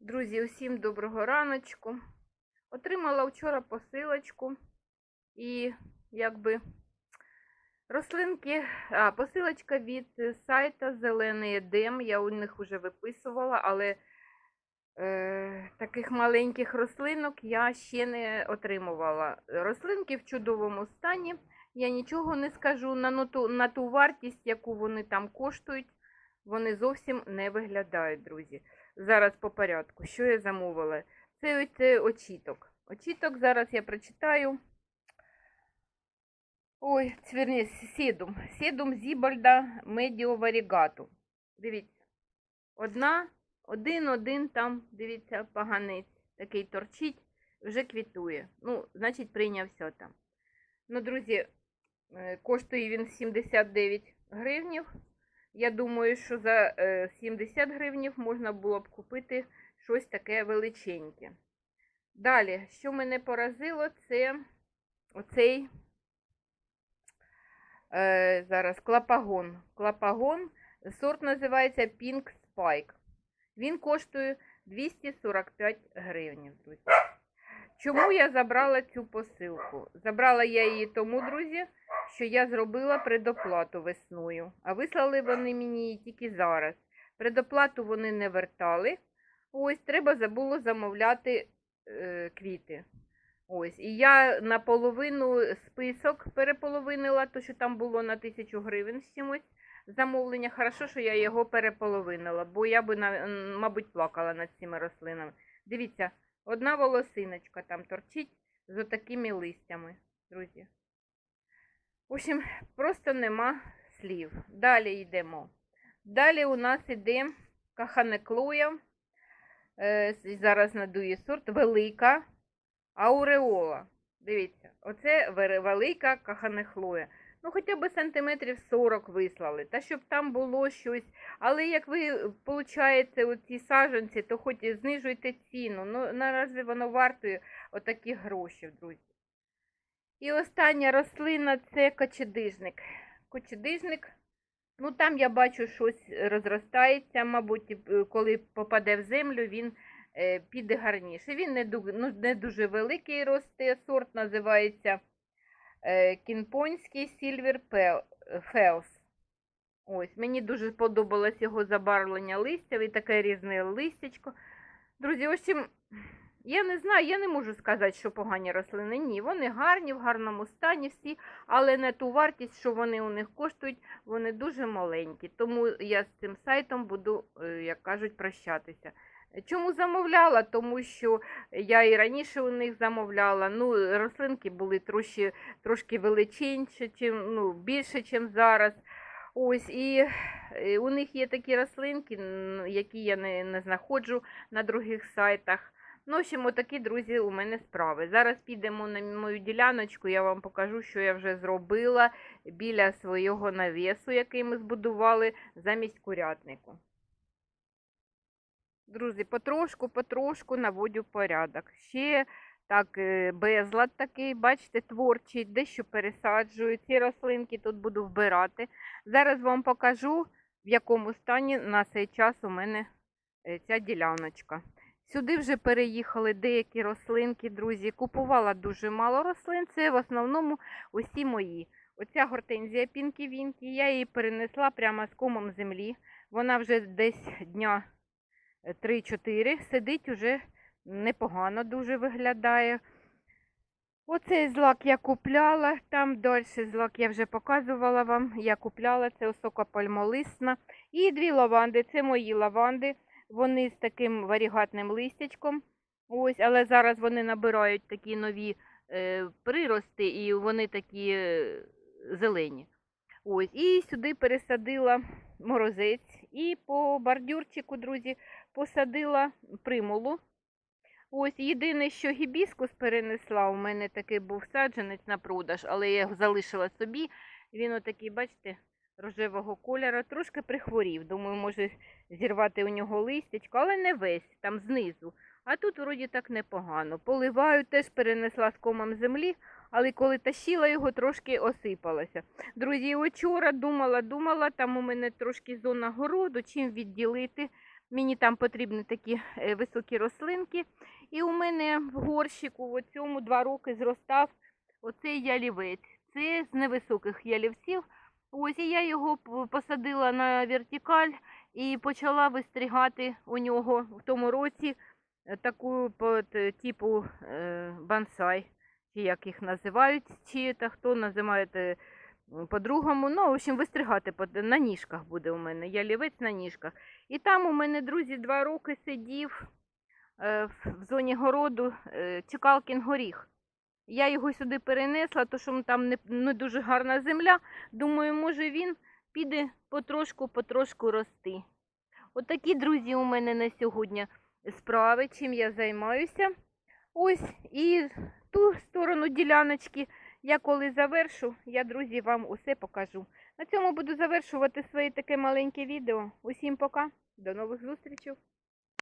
Друзі, усім доброго раночку. Отримала вчора посилочку і якби рослинки, а, посилочка від сайта Зелений Едем. Я у них вже виписувала, але е, таких маленьких рослинок я ще не отримувала. Рослинки в чудовому стані. Я нічого не скажу на, ну, ту, на ту вартість, яку вони там коштують. Вони зовсім не виглядають, друзі. Зараз по порядку. Що я замовила? Це ось е, очіток. Очіток зараз я прочитаю. Ой, цвірні, сідум. Сідум зібальда медіо варігату. Дивіться. Одна, один, один там, дивіться, поганець. Такий торчить, вже квітує. Ну, значить, прийнявся там. Ну, друзі, е, коштує він 79 гривнів. Я думаю, що за е, 70 гривнів можна було б купити щось таке величеньке. Далі, що мене поразило, це оцей е, зараз клапагон. Клапагон. Сорт називається Pink Spike. Він коштує 245 гривень. Чому я забрала цю посилку? Забрала я її тому, друзі, що я зробила предоплату весною, а вислали вони мені її тільки зараз. Предоплату вони не вертали. Ось, треба забуло замовляти е, квіти. Ось, і я наполовину список переполовинила, то що там було на тисячу гривень з чимось замовлення. Хорошо, що я його переполовинила, бо я би, мабуть, плакала над цими рослинами. Дивіться, одна волосиночка там торчить з отакими листями, друзі. В общем, просто нема слів. Далі йдемо. Далі у нас іде каханеклуя. Е, зараз надує сорт велика ауреола. Дивіться, оце велика каханехлоя. Ну, хоча б сантиметрів 40 вислали, та щоб там було щось. Але як ви получаєте оці саджанці, то хоч і знижуйте ціну. Ну, наразі воно вартує отакі гроші, друзі. І остання рослина це кочедижник. Кочедижник, ну там я бачу щось розростається, мабуть, е, коли попаде в землю, він е, піде гарніше. Він не, ду- ну, не дуже великий росте, сорт називається е, кінпонський Silver Fels. Ось, мені дуже подобалось його забарвлення листя, і таке різне листячко. Друзі, в общем, я не знаю, я не можу сказати, що погані рослини. Ні, вони гарні, в гарному стані всі, але не ту вартість, що вони у них коштують, вони дуже маленькі. Тому я з цим сайтом буду, е, як кажуть, прощатися. Чому замовляла? Тому що я і раніше у них замовляла. Ну, рослинки були трошки, трошки величенші, чим, ну, більше, ніж зараз. Ось, і е, у них є такі рослинки, які я не, не знаходжу на других сайтах. Ну, в общем, отакі, друзі, у мене справи. Зараз підемо на мою діляночку, я вам покажу, що я вже зробила біля свого навісу, який ми збудували замість курятнику. Друзі, потрошку, потрошку наводю порядок. Ще так, е, безлад такий, бачите, творчий, дещо пересаджую. Ці рослинки тут буду вбирати. Зараз вам покажу, в якому стані на цей час у мене е, ця діляночка. Сюди вже переїхали деякі рослинки, друзі. Купувала дуже мало рослин, це в основному усі мої. Оця гортензія Пінкі-Вінкі, я її перенесла прямо з комом землі. Вона вже десь дня е, 3-4 сидить уже непогано дуже виглядає. Оцей злак я купляла, там далі злак я вже показувала вам. Я купляла це осокопальмолисна. І дві лаванди. Це мої лаванди. Вони з таким варігатним листячком. Ось, але зараз вони набирають такі нові е, прирости, і вони такі е, зелені. Ось, і сюди пересадила морозець. І по бордюрчику, друзі, посадила примулу. Ось єдине, що гібіскус перенесла. У мене такий був саджанець на продаж, але я його залишила собі. Він отакий, бачите, рожевого кольору, трошки прихворів. Думаю, може зірвати у нього листячко, але не весь, там знизу. А тут вроді так непогано. Поливаю, теж перенесла з комом землі, але коли тащила його, трошки осипалося. Друзі, вчора думала, думала, там у мене трошки зона городу, чим відділити Мені там потрібні такі е, високі рослинки. І у мене в горщику в цьому два роки зростав оцей ялівець. Це з невисоких ялівців. Ось і я його посадила на вертикаль і почала вистригати у нього в тому році е, таку по типу е, бонсай, чи як їх називають, чи та хто називає е, по-другому. Ну, в общем, вистригати на ніжках буде у мене. Ялівець на ніжках. І там у мене, друзі, два роки сидів е, в зоні городу е, Чекалкін горіх. Я його сюди перенесла, тому що там не, не дуже гарна земля. Думаю, може він піде потрошку-потрошку рости. Отакі, друзі, у мене на сьогодні справи, чим я займаюся. Ось і ту сторону діляночки я коли завершу, я, друзі, вам усе покажу. На цьому буду завершувати своє таке маленьке відео. Усім пока, до нових зустрічей.